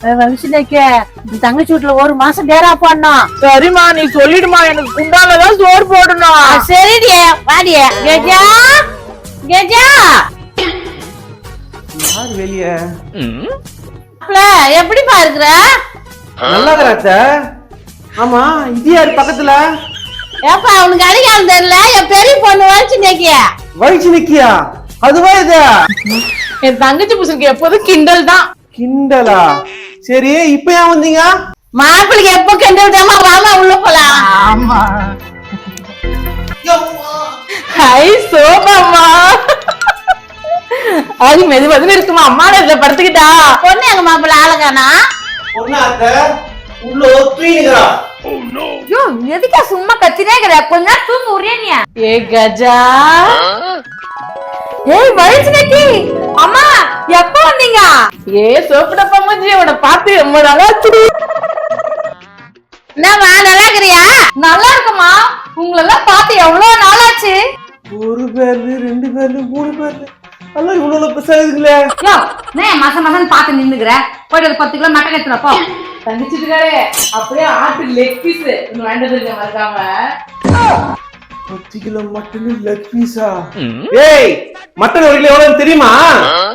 வயசுலேக்கு தங்கச்சி வீட்டுல ஒரு மாசம் டேரா பண்ணோம் சரிம்மா நீ சொல்லிடுமா எனக்கு குண்டாலதான் சோறு போடணும். சரிடி வாடிய கெஜா கெஜா. யார் வெளியே? மாப்ள, எப்படிப்பா இருக்கிற? நல்லா இருக்கிறாத்த ஆமா இது யார் பக்கத்துல? ஏப்பா உனக்கு அடிக்காம தெரியல? என் பெரிய பொண்ணு வச்சு நேக்கிய வயிற்று நிக்கியா அதுவா இது? என் தங்கச்சி புசுக்கு எப்போதும் கிண்டல் தான். கிண்டலா? சரி இப்ப ஏன் வந்தீங்க? மாப்பிளைக்கு எப்போ கிண்டல் தாமா வாமா உள்ள போலாம். ஆமா. ஹை சோபாமா அது மெது மெதுன்னு இருக்குமா? அம்மா இதுல படுத்துக்கிட்டா. பொண்ணு எங்க மாப்பிள்ள ஒத்துறீங்களா ஐயோ எதுக்கா சும்மா கத்தினே இருக்கிற? கொஞ்ச நேரம் தூங்க ஏ கஜா ஏய் வயசு நக்கி அம்மா எப்போ வந்தீங்க ஏ சோப்பு டப்பா மூஞ்சி உன பார்த்து ரொம்ப நல்லா. என்னம்மா நல்லா இருக்கிறியா? நல்லா இருக்குமா? உங்களெல்லாம் பார்த்து எவ்வளவு நாளாச்சு? ஒரு பேர்ல ரெண்டு பேர்ல மூணு பேர்ல. எல்லாம் இவ்வளவு பெருசாகுதுங்களே யோ நான் மாசம் மாசம் பார்த்து நின்னுக்கிற? போயிட்டு ஒரு பத்து கிலோ மட்டன் எடுத்துட்டு போ. அப்படியே ஆட்டு லெக் பீஸ் வேண்டது இருக்க மறக்காம. பத்து கிலோ மட்டன் லெக் பீஸா ஏய் மட்டன் ஒரு கிலோ எவ்வளவு தெரியுமா?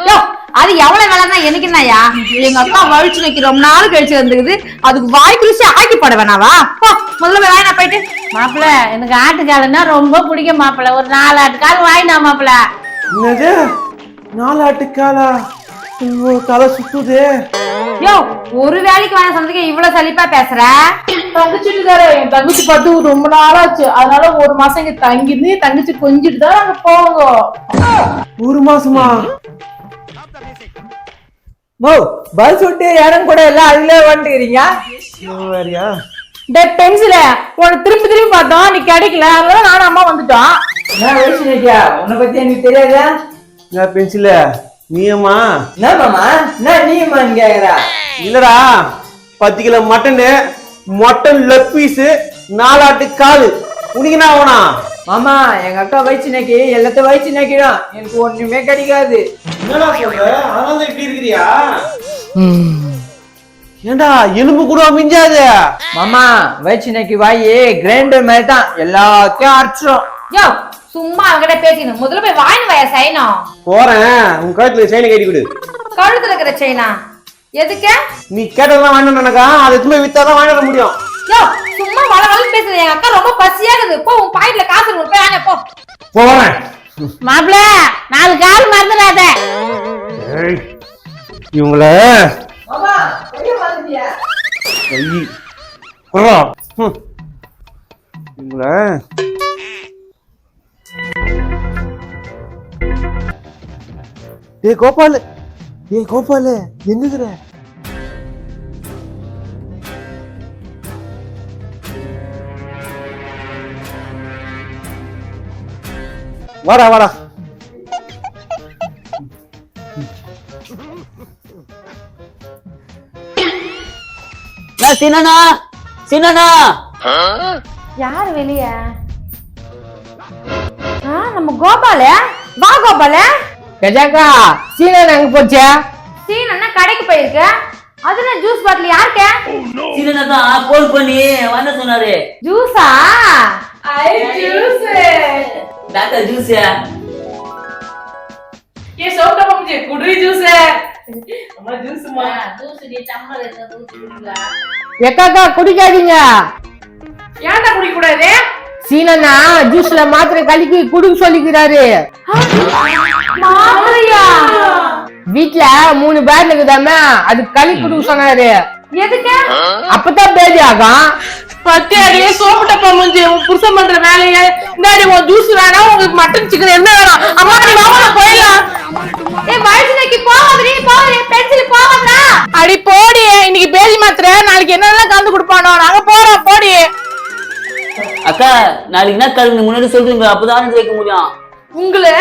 யோ அது எவ்வளவு வேலைன்னா எனக்கு என்னயா எங்க அக்கா வழிச்சு நிக்க ரொம்ப நாள் கழிச்சு வந்துக்குது அதுக்கு வாய் குளிச்சு ஆக்கி போட வேணாவா? போ முதல்ல வாங்கினா போயிட்டு. மாப்பிள எனக்கு ஆட்டுக்காலுன்னா ரொம்ப பிடிக்கும் மாப்பிள. ஒரு நாலு ஆட்டுக்கால் வாங்கினா மாப்பிள. என்னது? நாலு ஆட்டுக்காலா? ஐயோ தலை சுத்துதே. யோ ஒரு வேலைக்கு வாங்க சொன்னதுக்கு இவ்வளவு சலிப்பா பேசுற? தங்கச்சிட்டுக்காரே என் தங்கச்சி பார்த்து ரொம்ப நாளாச்சு. அதனால ஒரு மாசம் இங்க தங்கிருந்து தங்கச்சி கொஞ்சிட்டு தான் நாங்க போவோம். ஒரு மாசமா? மோ பஸ் விட்டு இடம் கூட எல்லாம் அதுல வந்துக்கிறீங்க வேறியா? டே பென்சில உன திரும்பி திரும்பி பார்த்தோம் நீ கிடைக்கல. அதனால நானும் அம்மா வந்துட்டோம். என்ன வயசு நிக்கியா உன்னை பத்தி எனக்கு தெரியாதா? நான் பென்சில நீயம்மா என்ன மாமா என்ன நீமா கேக்குறா இல்லடா. பத்து kilo mutton mutton leg piece நாலாட்டு காலு. உனக்கு என்ன ஆகணா மாமா எங்க அக்கா வயிற்று நக்கி எல்லாத்தையும் வயிற்று நக்கிடும் எனக்கு ஒண்ணுமே கிடைக்காது. என்னடா சொல்ற? அதனால இப்படி இருக்கிறியா? ஏண்டா எலும்பு கூட மிஞ்சாது? மாமா வயிற்று நக்கி வாயி கிரைண்டர் மாதிரி தான் எல்லாத்தையும் அரைச்சிடும் யோ சும்மா அவங்கிட்ட பேசிக்கணும். முதல்ல போய் வாங்கி வய சைனம் போறேன். உன் கழுத்துல செயினை கட்டி கொடு. கழுத்துல இருக்கிற செயினா? எதுக்கு? நீ கேட்டதெல்லாம் வாங்கிட்டு நினைக்கா அதை எதுவுமே வித்தாதான் வாங்கிட்டு வர முடியும். யோ சும்மா அக்கா ரொம்ப பசியா இருக்குது. போ உன் பாக்கெட்ல காசு இருக்கு, போய் வாங்க போ. போறேன் மாப்பிள நாலு கால் மறந்துடாத. இவங்கள. இவங்கள. டேய் கோபால். டேய் கோபால் எங்குகிற வாடா வாடா. சின்னனா சின்னனா யாரு வெளிய? நம்ம கோபால. வா கோபால. கஜாக்கா சீனன் எங்க போச்சே? சீன் அண்ணா கடைக்கு போயிருக்க. அதுல ஜூஸ் பாட்டில் யாருக்க? சின்னனா தான் போன் பண்ணி வந்த சொன்னாரு. ஜூஸா டாக்டர் ஜூஸ் ஏ சோப்பு டப்பா மூஞ்சி குடுறி ஜூஸ் அம்மா ஜூஸ்மா எக்காக்கா குடிக்காதீங்க ஏன்டா குடிக்க கூடாது சீனனா ஜூஸ்ல மாத்திரை கலக்கி குடுக்க சொல்லிக்கிறாரு மாப்பிளையா வீட்ல மூணு பேர் இருக்குதாம அது களி குடுக்க சொன்னாரு எதுக்கு? அப்பதான் பேதி ஆகும் பத்து அடியே சோப்பு டப்பா மூஞ்சி உன் புருஷன் பண்ற வேலைய. இந்தாடி உன் ஜூஸ் வேணாம் உங்களுக்கு மட்டன் சிக்கன் என்ன வேணும் அம்மா நீ வாங்க போயிடலாம். ஏ வயசுக்கு போவாதீ போவாதீ பென்சில் போவாதா அடி போடி. இன்னைக்கு பேதி மாத்திரை நாளைக்கு என்னெல்லாம் கலந்து கொடுப்பானோ நாங்க போறோம் போடி. அக்கா நாளைக்கு என்ன கலந்து? முன்னாடி சொல்றீங்க அப்பதான் வைக்க முடியும். உங்களை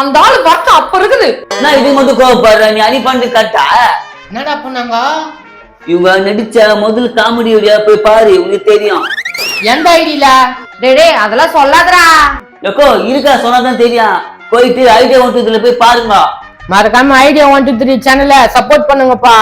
அந்த ஆளு வரட்டும் அப்ப இருக்குது. நான் இது மட்டும் கோவப்படுற? நீ அணி பண்ணிட்டு கட்டா? என்னடா பண்ணாங்க? இவங்க நடிச்ச முதல் காமெடி வீடியோ போய் பாரு உனக்கு தெரியும். எந்த ஐடியில டேய் டேய் அதெல்லாம் சொல்லாதடா. எக்கோ இருக்கா சொன்னாதான் தெரியும். போயிட்டு ஐடியா ஒன்று இதுல போய் பாருங்க மறக்காம ஐடியா ஒன் டூ த்ரீ சேனலை சப்போர்ட் பண்ணுங்கப்பா.